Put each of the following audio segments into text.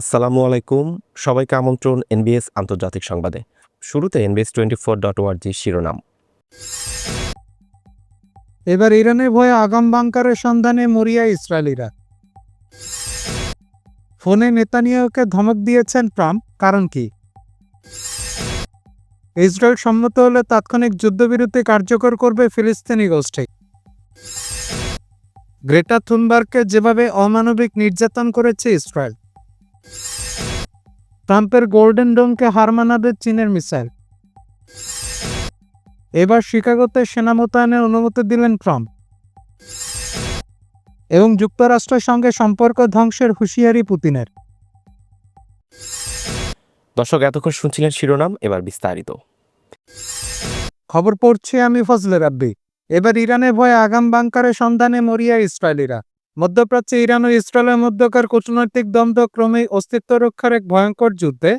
আসসালামু আলাইকুম। সবাইকে আমন্ত্রণ এনবিএস আন্তর্জাতিক সংবাদে। শুরুতে এনবিএস টোয়েন্টি ফোর ডট ওয়ার্জি শিরোনাম। এবার ইরানের ভয়ে আগাম বাংকারের সন্ধানে মরিয়া ইসরায়েলিরা। ফোনে নেতানিয়াকে ধমক দিয়েছেন ট্রাম্প, কারণ কি? ইসরায়েল সম্মত হলে তাৎক্ষণিক যুদ্ধবিরতি কার্যকর করবে ফিলিস্তিনি গোষ্ঠী। গ্রেটা থুনবার্গকে যেভাবে অমানবিক নির্যাতন করেছে ইসরায়েল। ট্রাম্পের গোল্ডেন ডোমকে হার মানাবে চীনের মিসাইল। এবার শিকাগোতে সেনা মোতায়েনের অনুমতি দিলেন ট্রাম্প। এবং যুক্তরাষ্ট্রের সঙ্গে সম্পর্ক ধ্বংসের হুঁশিয়ারি পুতিনের। দর্শক এতক্ষণ শুনছিলেন শিরোনাম এবার বিস্তারিত। খবর পড়ছি আমি ফজলে রাব্বি। এবার ইরানের ভয়ে আগাম বাংকারের সন্ধানে মরিয়া ইসরায়েলিরা। মধ্যপ্রাচ্যে ইরান ও ইসরায়েলের মধ্যকার কূটনৈতিক দ্বন্দ্ব ক্রমেই অস্তিত্ব রক্ষার এক ভয়ঙ্কর যুদ্ধে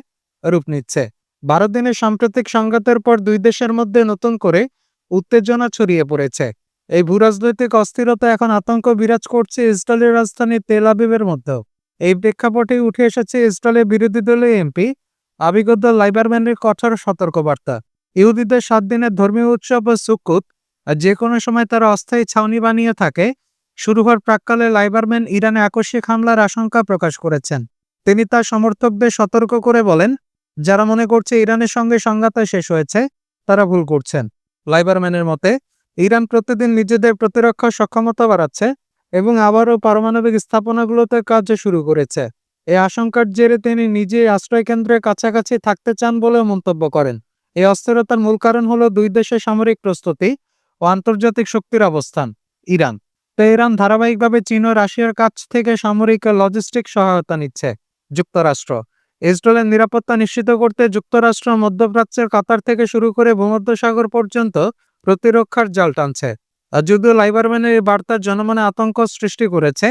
রূপ নিচ্ছে। বারো দিনের সাম্প্রতিক সংঘাতের পর দুই দেশের মধ্যে নতুন করে উত্তেজনা ছড়িয়ে পড়েছে। এই ভূরাজনৈতিক অস্থিরতা এখন আতঙ্ক বিরাজ করছে ইসরায়েলের রাজধানী তেল আবিবের মধ্যেও। এই প্রেক্ষাপটে উঠে এসেছে ইসরায়েলের বিরোধী দলীয় এমপি আবিগদ্দ লাইবারম্যানের কঠোর সতর্কবার্তা। ইহুদিদের সাত দিনের ধর্মীয় উৎসব সুকুত যে কোনো সময় তারা অস্থায়ী ছাউনি বানিয়ে থাকে। শুরু হওয়ার প্রাককালে লাইবারম্যান ইরানে আকস্মিক হামলার আশঙ্কা প্রকাশ করেছেন। তিনি তার সমর্থকদের সতর্ক করে বলেন, যারা মনে করছে ইরানের সঙ্গে সংঘাতে শেষ হয়েছে, তারা ভুল করছেন। লাইবারম্যানের মতে, ইরান প্রতিদিন নিজেদের প্রতিরক্ষা সক্ষমতা বাড়াচ্ছে এবং আবারও পারমাণবিক স্থাপনাগুলোতে কাজ শুরু করেছে। এই আশঙ্কার জেরে তিনি নিজেই আশ্রয়কেন্দ্রের কাছাকাছি থাকতে চান বলেও মন্তব্য করেন। এই অস্থিরতার মূল কারণ হলো দুই দেশের সামরিক প্রস্তুতি ও আন্তর্জাতিক শক্তির অবস্থান, ইরান। তেহরান ধারাবাহিকভাবে চীন ও রাশিয়ার কাছ থেকে সামরিক লজিস্টিক সহায়তা নিচ্ছে। যুক্তরাষ্ট্র। ইসরায়েলের নিরাপত্তা নিশ্চিত করতে যুক্তরাষ্ট্র মধ্যপ্রাচ্যের কাতার থেকে শুরু করে ভূমধ্যসাগর পর্যন্ত প্রতিরক্ষার জাল টানছে। যদিও লাইবারম্যানের এই বার্তা জনমনে আতঙ্ক সৃষ্টি করেছে,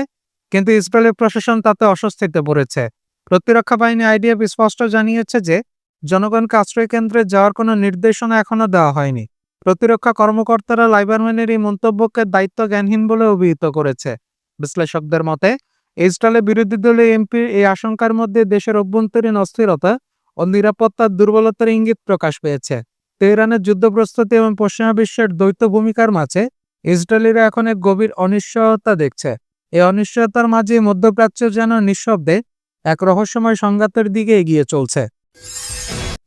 কিন্তু ইসরায়েলের প্রশাসন তাতে অস্বস্তিতে পড়েছে। প্রতিরক্ষা বাহিনী আইডিএফ স্পষ্ট জানিয়েছে যে, জনগণকে আশ্রয় কেন্দ্রে যাওয়ার কোনো নির্দেশনা এখনও দেওয়া হয়নি। প্রতিরক্ষা কর্মকর্তারা লাইবারম্যানের এই মন্তব্যকে দায়িত্ব জ্ঞানহীন বলে অভিহিত করেছে। বিশ্লেষকদের মতে, ইসরায়েলের বিরোধী দলীয় এমপি এই আশঙ্কার মধ্যে দেশের অভ্যন্তরীণ অস্থিরতা ও নিরাপত্তার দুর্বলতার ইঙ্গিত প্রকাশ পেয়েছে। তেহরানের যুদ্ধ প্রস্তুতি এবং পশ্চিমা বিশ্বের দ্বৈত ভূমিকার মাঝে ইসরায়েলিরা এখন এক গভীর অনিশ্চয়তা দেখছে। এই অনিশ্চয়তার মাঝে মধ্যপ্রাচ্য যেন নিঃশব্দে এক রহস্যময় সংঘাতের দিকে এগিয়ে চলছে।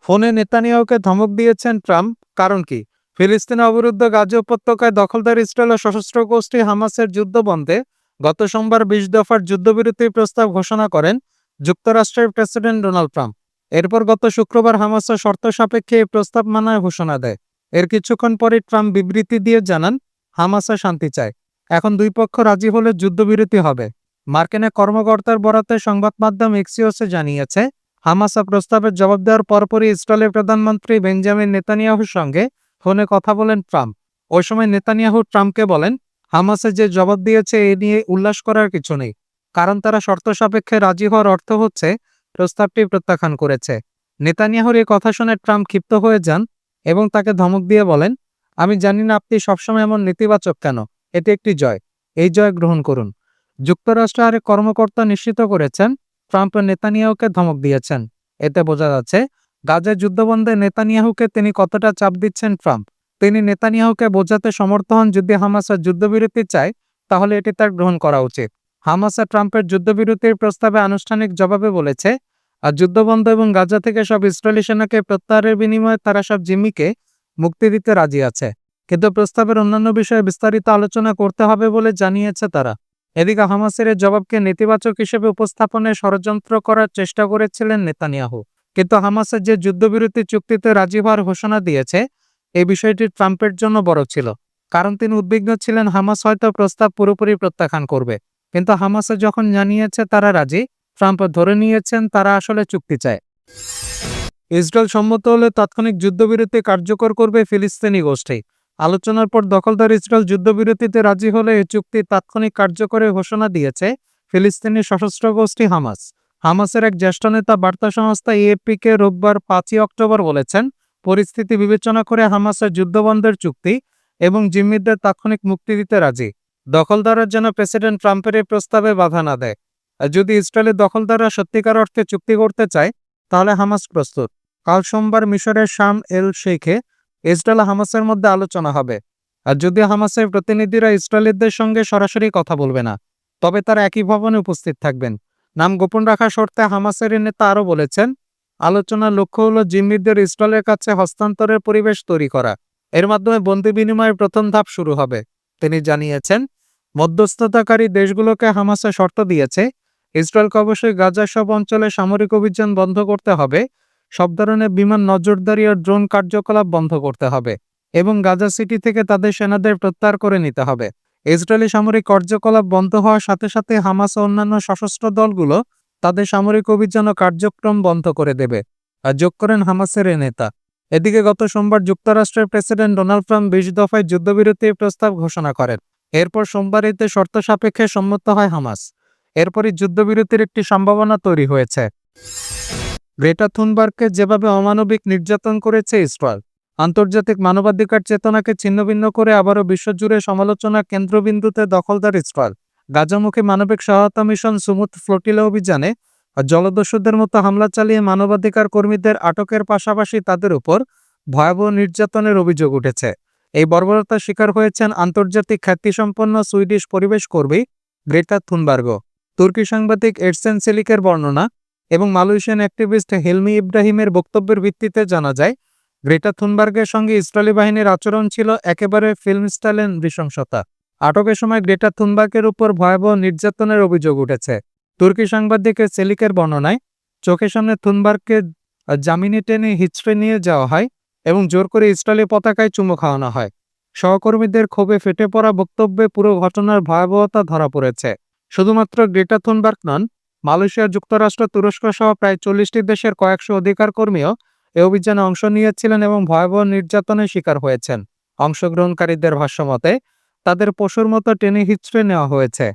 ফোনে নেতানিয়াহুকে ধমক দিয়েছেন ট্রাম্প, কারণ কি? ফিলিস্তিনে অবরুদ্ধ গাজা উপত্যকায় দখলদার ইসরায়েল সশস্ত্র গোষ্ঠী হামাসের যুদ্ধ বন্ধে গত সোমবার বিশ দফার যুদ্ধবিরতির প্রস্তাব ঘোষণা করেন যুক্তরাষ্ট্রের প্রেসিডেন্ট ডোনাল্ড ট্রাম্প। এরপর গত শুক্রবার হামাসের শর্ত সাপেক্ষে এই প্রস্তাব মানার ঘোষণা দেয়। এর কিছুক্ষণ পরে ট্রাম্প বিবৃতি দিয়ে জানান, হামাসা শান্তি চায়। এখন দুই পক্ষ রাজি হলে যুদ্ধবিরতি হবে। মার্কিনের কর্মকর্তার বরাতে সংবাদ মাধ্যম এক্সিওসে জানিয়েছে, হামাসা প্রস্তাবের জবাব দেওয়ার পরপরই ইসরায়েলের প্রধানমন্ত্রী বেঞ্জামিন নেতানিয়াহুর সঙ্গে ফোনে কথা বলেন ট্রাম্প। ওই সময় নেতানিয়াহু ট্রাম্পকে বলেন, হামাসে যে জবাব দিয়েছে এ নিয়ে উল্লাস করার কিছু নেই, কারণ তারা শর্ত সাপেক্ষে রাজি হওয়ার অর্থ হচ্ছে প্রস্তাবটি প্রত্যাখ্যান করেছে। নেতানিয়াহুর এই কথা শুনে ট্রাম্প ক্ষিপ্ত হয়ে যান এবং তাকে ধমক দিয়ে বলেন, আমি জানি না আপনি সবসময় এমন নেতিবাচক কেন, এটি একটি জয়, এই জয় গ্রহণ করুন। যুক্তরাষ্ট্র আরেক কর্মকর্তা নিশ্চিত করেছেন, ট্রাম্প নেতানিয়াহুকে ধমক দিয়েছেন। এতে বোঝা যাচ্ছে গাজার যুদ্ধবন্ধে নেতানিয়াহুকে তিনি কতটা চাপ দিচ্ছেন ট্রাম্প? তিনি নেতানিয়াহুকে বোঝাতে সমর্থ হন যদি হামাসা যুদ্ধবিরতি চায়, তাহলে এটি তার গ্রহণ করা উচিত। হামাসা ট্রাম্পের যুদ্ধবিরতির প্রস্তাবে আনুষ্ঠানিক জবাবে বলেছে, আর যুদ্ধবন্ধ এবং গাজা থেকে সব ইসরায়েলি সেনাকে প্রত্যাহারের বিনিময়ে তারা সব জিম্মিকে মুক্তি দিতে রাজি আছে। কিন্তু প্রস্তাবের অন্যান্য বিষয়ে বিস্তারিত আলোচনা করতে হবে বলে জানিয়েছে তারা। এদিকে হামাসের জবাবকে নেতিবাচক হিসেবে উপস্থাপনে ষড়যন্ত্র করার চেষ্টা করেছিলেন নেতানিয়াহু। কিন্তু হামাসের যে যুদ্ধবিরতি চুক্তিতে রাজি হওয়ার ঘোষণা দিয়েছে, এই বিষয়টি ট্রাম্পের জন্য বড় ছিল। কারণ তিনি উদ্বিগ্ন ছিলেন, হামাস হয়তো প্রস্তাব পুরোপুরি প্রত্যাখ্যান করবে। কিন্তু হামাসে যখন জানিয়েছে তারা রাজি, ট্রাম্প ধরে নিয়েছেন তারা আসলে চুক্তি চায়। ইসরায়েল সম্মত হলে তাৎক্ষণিক যুদ্ধবিরতি কার্যকর করবে ফিলিস্তিনি গোষ্ঠী। আলোচনার পর দখলদার ইসরায়েল যুদ্ধবিরতিতে রাজি হলে এই চুক্তি তাৎক্ষণিক কার্যকরের ঘোষণা দিয়েছে ফিলিস্তিনি সশস্ত্র গোষ্ঠী হামাস। হামাসের এক জ্যেষ্ঠ নেতা বার্তা সংস্থা এএফপিকে রোববার পাঁচই অক্টোবর বলেছেন, পরিস্থিতি বিবেচনা করে হামাসের যুদ্ধবন্ধের চুক্তি এবং জিম্মিদের তাৎক্ষণিক মুক্তি দিতে রাজি। দখলদারের যেন প্রেসিডেন্ট ট্রাম্পের এই প্রস্তাবে বাধা না দেয়। যদি ইসরায়েলের দখলদাররা সত্যিকার অর্থে চুক্তি করতে চায়, তাহলে হামাস প্রস্তুত। কাল সোমবার মিশরের শাম এল শেখে ইসরায়েল হামাসের মধ্যে আলোচনা হবে। আর যদি হামাসের প্রতিনিধিরা ইসরায়েলিদের সঙ্গে সরাসরি কথা বলবে না, তবে তারা একই ভবনে উপস্থিত থাকবেন। নাম গোপন রাখা শর্তে হামাসের নেতা আরও বলেছেন, আলোচনার লক্ষ্য হলো জিম্মিদের ইসরায়েলের কাছে হস্তান্তরের পরিবেশ তৈরি করা। এর মাধ্যমে বন্দি বিনিময়ের প্রথম ধাপ শুরু হবে। তিনি জানিয়েছেন, মধ্যস্থতাকারী দেশগুলোকে হামাসে শর্ত দিয়েছে, ইসরায়েলকে অবশ্যই গাজার সব অঞ্চলে সামরিক অভিযান বন্ধ করতে হবে, সব ধরনের বিমান নজরদারি ও ড্রোন কার্যকলাপ বন্ধ করতে হবে এবং গাজা সিটি থেকে তাদের সেনাদের প্রত্যাহার করে নিতে হবে। ইসরায়েলি সামরিক কার্যকলাপ বন্ধ হওয়ার সাথে সাথে হামাস ও অন্যান্য সশস্ত্র দলগুলো তাদের সামরিক অভিযান ও কার্যক্রম বন্ধ করে দেবে, আর যোগ করেন হামাসের এ নেতা। এদিকে গত সোমবার যুক্তরাষ্ট্রের প্রেসিডেন্ট ডোনাল্ড ট্রাম্প বিশ দফায় যুদ্ধবিরতির প্রস্তাব ঘোষণা করেন। এরপর সোমবার এতে শর্ত সাপেক্ষে সম্মত হয় হামাস। এরপরই যুদ্ধবিরতির একটি সম্ভাবনা তৈরি হয়েছে। গ্রেটা থুনবার্গকে যেভাবে অমানবিক নির্যাতন করেছে ইসরায়েল আন্তর্জাতিক মানবাধিকার চেতনাকে ছিন্নভিন্ন করে আবারও বিশ্বজুড়ে সমালোচনা কেন্দ্রবিন্দুতে দখলদার ইসরায়েল। গাজামুখী মানবিক সহায়তা মিশন সুমুদ ফ্লোটিলা অভিযানে জলদস্যুদের মতো হামলা চালিয়ে মানবাধিকার কর্মীদের আটকের পাশাপাশি তাদের উপর ভয়াবহ নির্যাতনের অভিযোগ উঠেছে। এই বর্বরতার শিকার হয়েছেন আন্তর্জাতিক খ্যাতিসম্পন্ন সুইডিশ পরিবেশ কর্মী গ্রেটা থুনবার্গ। তুর্কি সাংবাদিক এডসেন সেলিকের বর্ণনা এবং মালয়েশিয়ান অ্যাক্টিভিস্ট হেলমি ইব্রাহিমের বক্তব্যের ভিত্তিতে জানা যায় গ্রেটা থুনবার্গের সঙ্গে ইসরায়েলি বাহিনীর আচরণ ছিল একেবারে ফিল্ম স্টাইলের নৃশংসতা। আটকের সময় গ্রেটা থুনবার্গের উপর ভয়াবহ নির্যাতনের অভিযোগ উঠেছে। তুর্কি সাংবাদিকের সেলিকের বর্ণনায়, চোখের সামনে থুনবার্গকে জামিনে টেনে হিচড়ে নিয়ে যাওয়া হয় এবং জোর করে ইসরায়েলি পতাকায় চুমু খাওয়ানো হয়। সহকর্মীদের ক্ষোভে ফেটে পড়া বক্তব্যে পুরো ঘটনার ভয়াবহতা ধরা পড়েছে। শুধুমাত্র গ্রেটা থুনবার্গ নন মালয়েশিয়া যুক্তরাষ্ট্র, তুরস্ক সহ প্রায় চল্লিশটি দেশের কয়েকশো অধিকার কর্মীও এ অভিযানে অংশ নিয়েছিলেন এবং ভয়াবহ নির্যাতনের শিকার হয়েছেন। অংশগ্রহণকারীদের ভাষ্যমতে তাদের পশুর মতো টেনে হিচড়ে নেওয়া হয়েছে,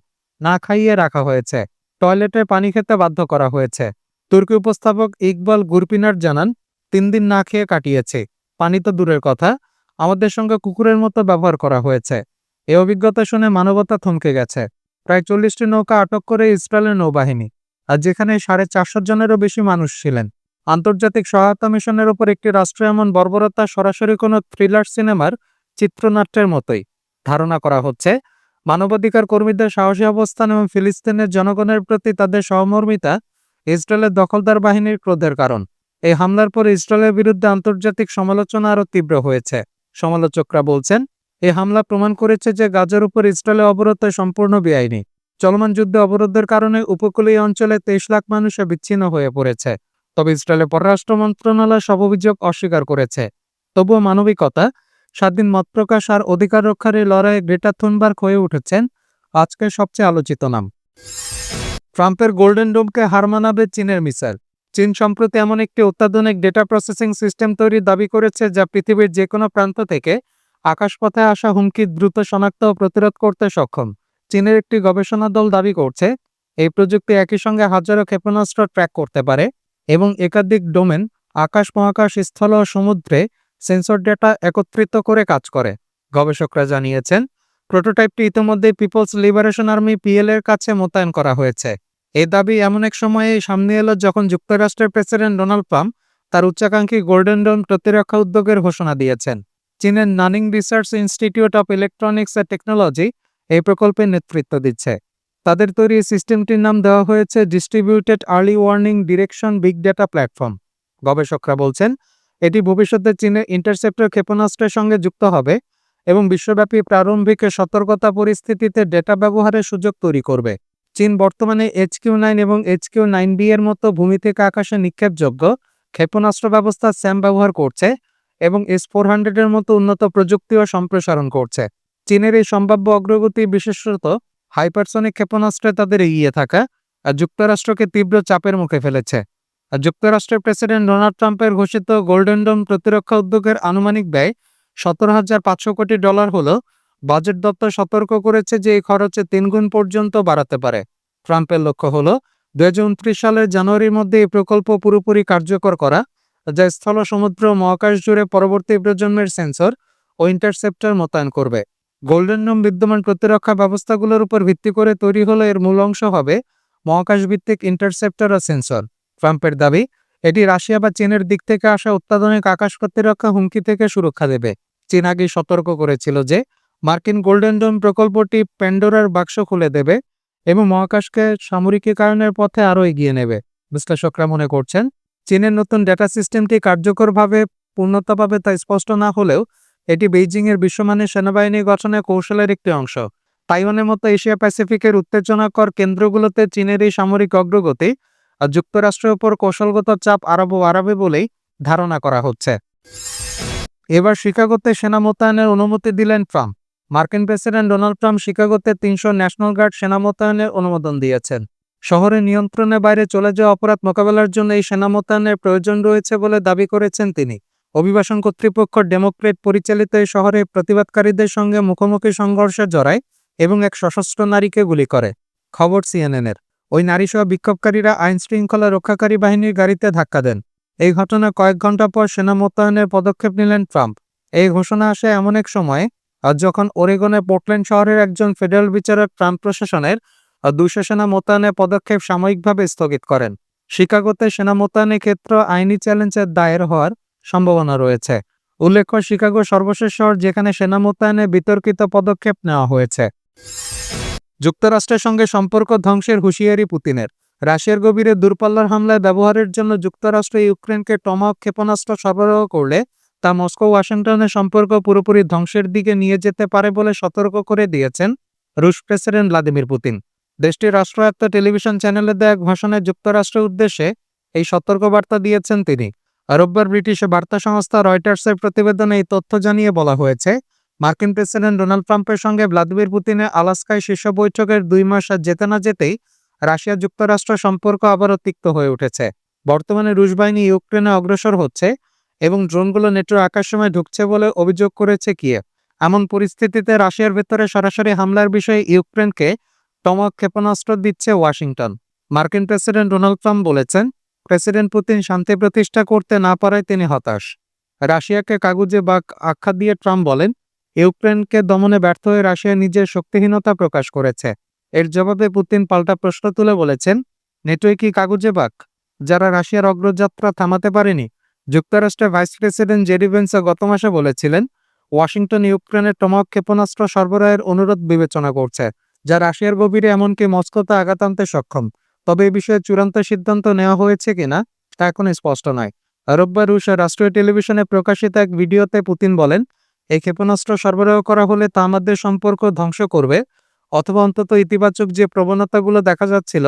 না খাইয়ে রাখা হয়েছে, টয়লেটে পানি খেতে বাধ্য করা হয়েছে। তুর্কি উপস্থাপক ইকবাল গুরপিনার জানান, তিন দিন না খেয়ে কাটিয়েছে, পানি তো দূরের কথা, আমাদের সঙ্গে কুকুরের মতো ব্যবহার করা হয়েছে। এ অভিজ্ঞতা শুনে মানবতা থমকে গেছে। প্রায় চল্লিশটি নৌকা আটক করে ইসরায়েলের নৌবাহিনী, আর যেখানে সাড়ে চারশো জনেরও বেশি মানুষ ছিলেন। আন্তর্জাতিক সহায়তা মিশনের ওপর একটি রাষ্ট্র এমন বর্বরতা সরাসরি কোনো থ্রিলার সিনেমার চিত্রনাট্যের মতোই ধারণা করা হচ্ছে। মানবাধিকার কর্মীদের সাহসী অবস্থান এবং ফিলিস্তিনের জনগণের প্রতি তাদের সহমর্মিতা ইসরায়েলের দখলদার বাহিনীর ক্রোধের কারণ। এই হামলার পর ইসরায়েলের বিরুদ্ধে আন্তর্জাতিক সমালোচনা আরও তীব্র হয়েছে। সমালোচকরা বলছেন, এই হামলা প্রমাণ করেছে যে গাজার উপর ইসরায়েলের অবরোধ সম্পূর্ণ বেআইনি। চলমান যুদ্ধে অবরোধের কারণে উপকূলীয় অঞ্চলে তেইশ লাখ মানুষে বিচ্ছিন্ন হয়ে পড়েছে। তবে ইসরায়েলের পররাষ্ট্র মন্ত্রণালয় সব অভিযোগ অস্বীকার করেছে। তবুও মানবিকতা, স্বাধীন মত প্রকাশ আর অধিকার রক্ষার এই লড়াইয়ে গ্রেটা থুনবার্গ হয়ে উঠেছেন আজকের সবচেয়ে আলোচিত নাম। ট্রাম্পের গোল্ডেন ডোমকে হার মানাবে চীনের মিসাইল। চীন সম্প্রতি এমন একটি অত্যাধুনিক ডেটা প্রসেসিং সিস্টেম তৈরির দাবি করেছে যা পৃথিবীর যে কোনো প্রান্ত থেকে আকাশপথে আসা হুমকি দ্রুত শনাক্ত ও প্রতিরোধ করতে সক্ষম। চীনের একটি গবেষণা দল দাবি করছে, এই প্রযুক্তি একই সঙ্গে হাজারো ক্ষেপণাস্ত্র ট্র্যাক করতে পারে। এবং একাধিক ডোমেন আকাশ, মহাকাশ, স্থল ও সমুদ্রে সেন্সর ডেটা একত্রিত করে কাজ করে। গবেষকরা জানিয়েছেন, প্রোটোটাইপটি ইতিমধ্যে পিপলস লিবারেশন আর্মি পিএল এর কাছে মোতায়েন করা হয়েছে। এই দাবি এমন এক সময়ে সামনে এলো যখন যুক্তরাষ্ট্রের প্রেসিডেন্ট ডোনাল্ড ট্রাম্প তার উচ্চাকাঙ্ক্ষী গোল্ডেন ডোম প্রতিরক্ষা উদ্যোগের ঘোষণা দিয়েছেন। চীনের Nanning research institute of electronics and technology এই প্রকল্পের নেতৃত্ব দিচ্ছে। তাদের তৈরি সিস্টেমটির নাম দেওয়া হয়েছে distributed early warning direction big data platform গবেষকরা বলছেন, এটি ভবিষ্যতে চীনের ইন্টারসেপ্টর ক্ষেপণাস্ত্রের সঙ্গে যুক্ত হবে এবং বিশ্বব্যাপী প্রারম্ভিক সতর্কতা পরিস্থিতিতে ডেটা ব্যবহারের সুযোগ তৈরি করবে। চীন বর্তমানে এইচকিউ নাইন এবং এইচকিউ নাইন বি এর মতো ভূমি থেকে আকাশে নিক্ষেপযোগ্য ক্ষেপণাস্ত্র ব্যবস্থা স্যাম ব্যবহার করছে এবং এস ফোর হান্ড্রেডের মতো উন্নত প্রযুক্তিও সম্প্রসারণ করছে। চীনের এই সম্ভাব্য অগ্রগতি বিশেষত হাইপারসনিক ক্ষেপণাস্ত্রে তাদের এগিয়ে থাকা আর যুক্তরাষ্ট্রকে তীব্র চাপের মুখে ফেলেছে। আর যুক্তরাষ্ট্রের প্রেসিডেন্ট ডোনাল্ড ট্রাম্পের ঘোষিত গোল্ডেন ডোম প্রতিরক্ষা উদ্যোগের আনুমানিক ব্যয় সতেরো হাজার পাঁচশো কোটি ডলার হল বাজেট দপ্তর সতর্ক করেছে যে এই খরচে তিনগুণ পর্যন্ত বাড়াতে পারে। ট্রাম্পের লক্ষ্য হল দুই হাজার উনত্রিশ সালের জানুয়ারির মধ্যে এই প্রকল্প পুরোপুরি কার্যকর করা, যা স্থল, সমুদ্র, মহাকাশ জুড়ে পরবর্তী প্রজন্মের সেন্সর ও ইন্টারসেপ্টর মোতায়েন করবে। গোল্ডেন ডোম বিদ্যমান প্রতিরক্ষা ব্যবস্থাগুলোর উপর ভিত্তি করে তৈরি হলে এর মূল অংশ হবে মহাকাশভিত্তিক ইন্টারসেপ্টর ও সেন্সর। ট্রাম্পের দাবি, এটি রাশিয়া বা চীনের দিক থেকে আসা অত্যাধুনিক আকাশ প্রতিরক্ষা হুমকি থেকে সুরক্ষা দেবে। চীন আগেই সতর্ক করেছিল যে, মার্কিন গোল্ডেন ডোম প্রকল্পটি প্যান্ডোরার বাক্স খুলে দেবে এবং মহাকাশকে সামরিকীকরণের পথে আরও এগিয়ে নেবে। বিশ্লেষকরা মনে করছেন, চীনের নতুন ডেটা সিস্টেমটি কার্যকরভাবে পূর্ণতা পাবে তা স্পষ্ট না হলেও এটি বেইজিংয়ের বিশ্বমানের সেনাবাহিনী গঠনের কৌশলের একটি অংশ। তাইওয়ানের মতো এশিয়া প্যাসিফিকের উত্তেজনাকর কেন্দ্রগুলোতে চীনের এই সামরিক অগ্রগতি যুক্তরাষ্ট্রের উপর কৌশলগত চাপ আরবও বাড়াবে বলেই ধারণা করা হচ্ছে। এবার শিকাগোতে সেনা মোতায়েনের অনুমতি দিলেন ট্রাম্প। মার্কিন প্রেসিডেন্ট ডোনাল্ড ট্রাম্প শিকাগোতে তিনশো ন্যাশনাল গার্ড সেনা মোতায়েনের অনুমোদন দিয়েছেন। শহরের নিয়ন্ত্রণের বাইরে চলে যাওয়া অপরাধ মোকাবেলার জন্য এই সেনা মোতায়েনের প্রয়োজন রয়েছে বলে দাবি করেছেন তিনি। অভিবাসন কর্তৃপক্ষ ডেমোক্রেট পরিচালিত এই শহরে প্রতিবাদকারীদের সঙ্গে মুখোমুখি সংঘর্ষে জড়ায় এবং এক সশস্ত্র নারীকে গুলি করে। খবর সিএনএনের। ওই নারীসহ বিক্ষোভকারীরা আইন শৃঙ্খলা রক্ষাকারী বাহিনীর গাড়িতে ধাক্কা দেন। এই ঘটনা কয়েক ঘণ্টা পর সেনা মোতায়েনের পদক্ষেপ নিলেন ট্রাম্প। এই ঘোষণা আসে এমন এক সময়ে যখন ওরেগনের পোর্টল্যান্ড শহরের একজন ফেডারেল বিচারক ট্রাম্প প্রশাসনের দুশো সেনা মোতায়েনের পদক্ষেপ সাময়িকভাবে স্থগিত করেন। শিকাগোতে সেনা মোতায়েনের ক্ষেত্র আইনি চ্যালেঞ্জের দায়ের হওয়ার সম্ভাবনা রয়েছে। উল্লেখ্য, শিকাগো সর্বশেষ শহর যেখানে সেনা মোতায়েনে বিতর্কিত পদক্ষেপ নেওয়া হয়েছে। যুক্তরাষ্ট্রের সঙ্গে সম্পর্ক ধ্বংসের হুঁশিয়ারি পুতিনের। রাশিয়ার গভীরে দূরপাল্লার হামলায় ব্যবহারের জন্য যুক্তরাষ্ট্র ইউক্রেনকে টমাহক ক্ষেপণাস্ত্র সরবরাহ করলে তা মস্কো ওয়াশিংটনের সম্পর্ক পুরোপুরি ধ্বংসের দিকে নিয়ে যেতে পারে বলে সতর্ক করে দিয়েছেন রুশ প্রেসিডেন্ট ভ্লাদিমির পুতিন। দেশটির রাষ্ট্রায়ত্ত টেলিভিশন চ্যানেলে দেয়া এক ভাষণে যুক্তরাষ্ট্রের উদ্দেশ্যে এই সতর্কবার্তা দিয়েছেন তিনি। রোববার ব্রিটিশ বার্তা সংস্থা রয়টার্সের প্রতিবেদনে এই তথ্য জানিয়ে বলা হয়েছে, মার্কিন প্রেসিডেন্ট ডোনাল্ড ট্রাম্পের সঙ্গে ভ্লাদিমির পুতিনের আলাস্কায় শীর্ষ বৈঠকের দুই মাস যেতে না যেতেই রাশিয়া যুক্তরাষ্ট্র সম্পর্ক আবারও তিক্ত হয়ে উঠেছে। বর্তমানে রুশ বাহিনী ইউক্রেনে অগ্রসর হচ্ছে এবং ড্রোনগুলো নেটোর আকাশসময় ঢুকছে বলে অভিযোগ করেছে কিয়েভ। এমন পরিস্থিতিতে রাশিয়ার ভেতরে সরাসরি হামলার বিষয়ে ইউক্রেনকে টমক ক্ষেপণাস্ত্র দিচ্ছে ওয়াশিংটন। মার্কিন প্রেসিডেন্ট ডোনাল্ড ট্রাম্প বলেছেন প্রেসিডেন্ট পুতিন শান্তি প্রতিষ্ঠা করতে না পারায় তিনি হতাশ। রাশিয়াকে কাগুজে বাক আখ্যা দিয়ে ট্রাম্প বলেন, ইউক্রেনকে দমনে ব্যর্থ হয়ে রাশিয়া নিজের শক্তিহীনতা প্রকাশ করেছে। এর জবাবে পুতিন পাল্টা প্রশ্ন তুলে বলেছেন নেটোই কি কাগুজে বাক? যারা রাশিয়ার অগ্রযাত্রা থামাতে পারেনি? যুক্তরাষ্ট্রের ভাইস প্রেসিডেন্ট জেডি ভেন্সা গত মাসে বলেছিলেন, ওয়াশিংটন ইউক্রেনের টমাক ক্ষেপণাস্ত্র সরবরাহের অনুরোধ বিবেচনা করছে, যা রাশিয়ার গভীরে এমনকি মস্কোতে আঘাত আনতে সক্ষম। তবে এ বিষয়ে চূড়ান্ত সিদ্ধান্ত নেওয়া হয়েছে কিনা, তা এখন স্পষ্ট নয়। রোববার রুশের রাষ্ট্রীয় টেলিভিশনে প্রকাশিত এক ভিডিওতে পুতিন বলেন, এই ক্ষেপণাস্ত্র সরবরাহ করা হলে তা আমাদের সম্পর্ক ধ্বংস করবে, অথবা অন্তত ইতিবাচক যে প্রবণতাগুলো দেখা যাচ্ছিল,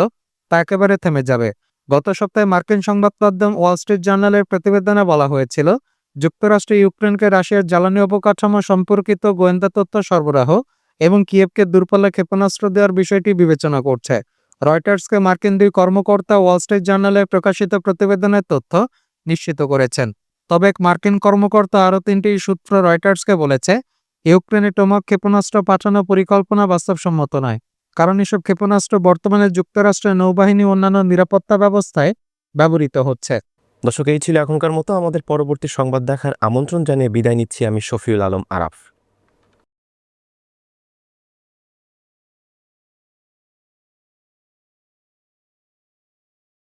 তা একেবারে থেমে যাবে। গত সপ্তাহে মার্কিন সংবাদ মাধ্যম ওয়াল স্ট্রিট জার্নালের প্রতিবেদনে বলা হয়েছিল, যুক্তরাষ্ট্র ইউক্রেনকে রাশিয়ার জ্বালানি অবকাঠামো সম্পর্কিত গোয়েন্দা তথ্য সরবরাহ এবং কিয়েভকে দূরপাল্লা ক্ষেপণাস্ত্র দেওয়ার বিষয়টি বিবেচনা করছে। রয়টার্সকে মার্কিন দুই কর্মকর্তা ওয়াল স্ট্রিট জার্নালে প্রকাশিত প্রতিবেদনের তথ্য নিশ্চিত করেছেন। তবে এক মার্কিন কর্মকর্তা আরও তিনটি সূত্র রয়টার্সকে বলেছে, ইউক্রেনে টমাক ক্ষেপণাস্ত্র পাঠানো পরিকল্পনা বাস্তবসম্মত নয়। কারণ এসব ক্ষেপণাস্ত্র বর্তমানে যুক্তরাষ্ট্রের নৌবাহিনী অন্যান্য নিরাপত্তা ব্যবস্থায় ব্যবহৃত হচ্ছে। দর্শক, এই ছিল এখনকার মতো। আমাদের পরবর্তী সংবাদ দেখার আমন্ত্রণ জানিয়ে বিদায় নিচ্ছি আমি শফিউল আলম আরাফ।